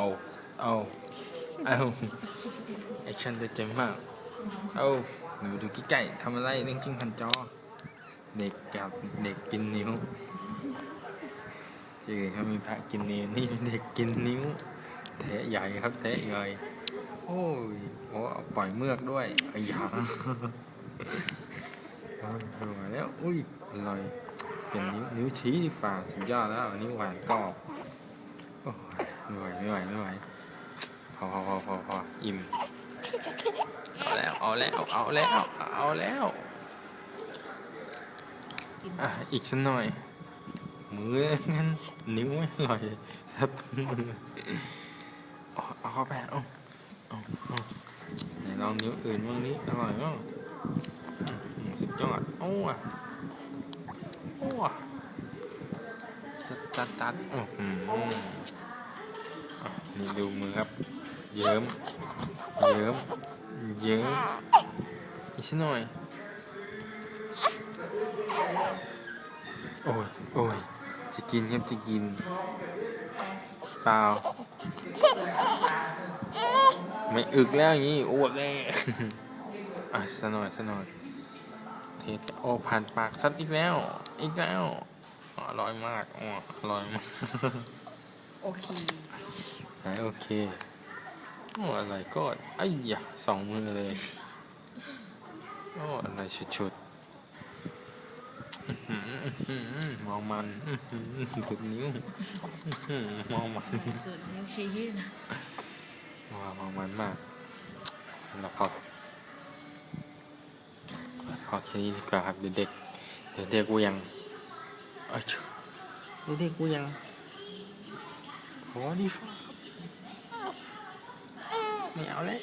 เอาเอาเอาแอคชั่นเต็มมากเอาหนูดูกิ๊กไก่ทำอะไรเรื่องจริงพันจอ เด็กกับเด็กกินนิ้วที่อื่นเขามีพระกินนิ้วนี่เด็กกินนิ้วแทะใหญ่ครับแทะใหญ่โอ้ยโอ้เอาปล่อยเมือกด้วยไอ้ยาโอ้ยอร่อยแล้วอุ้ยอร่อยเป็นนิ้วนิ้วชี้ที่ฝ่าสุดยอดแล้วนิ้วหวานกรอบ ไม่ไหวไม่ไหวไม่ไหวพอพอพอพอพออิ่มเอาแล้วเอาแล้วเอาแล้วเอาแล้วอะอีกสักหน่อยมืองั้นนิ้วไม่อร่อยสับมือเอาเอาข้าไปเอาเอาเอาไหนลองนิ้วอื่นบ้างนี้อร่อยมั้งสุดยอดโอ้อะโอ้ ตัดตัดโอ้โหอะนี่ดูมือครับ เยิ้ม เยิ้ม เยิ้ม อีกสักหน่อย โอ้ย โอ้ย จะกินครับจะกิน เปล่า ไม่อึกแล้วอย่างนี้อ้วกแน่ อะสกหน่อยสกหน่อยเทสโอ้ผ่านปากซัดอีกแล้ว อีกแล้ว อ๋ออร่อยมากอ๋ออร่อยมากโอเคไหนโอเคโอ้อะไรก็ไอ้ยะสองมือเลยโอ้อะไรชุดๆอื้อหืออื้อหือมองมันอื้อหือถูกนิ้วอื้อหือมองมันสุดนิ้วชี้นะว้าวมองมันมากเราพอพอแค่นี้ดีกว่าครับเดี๋ยวเด็กเดี๋ยวเด็กกูยังเอ้ยเดี๋ยวเด็กกูยัง ขอดีฟ้าไม่เอาแล้ว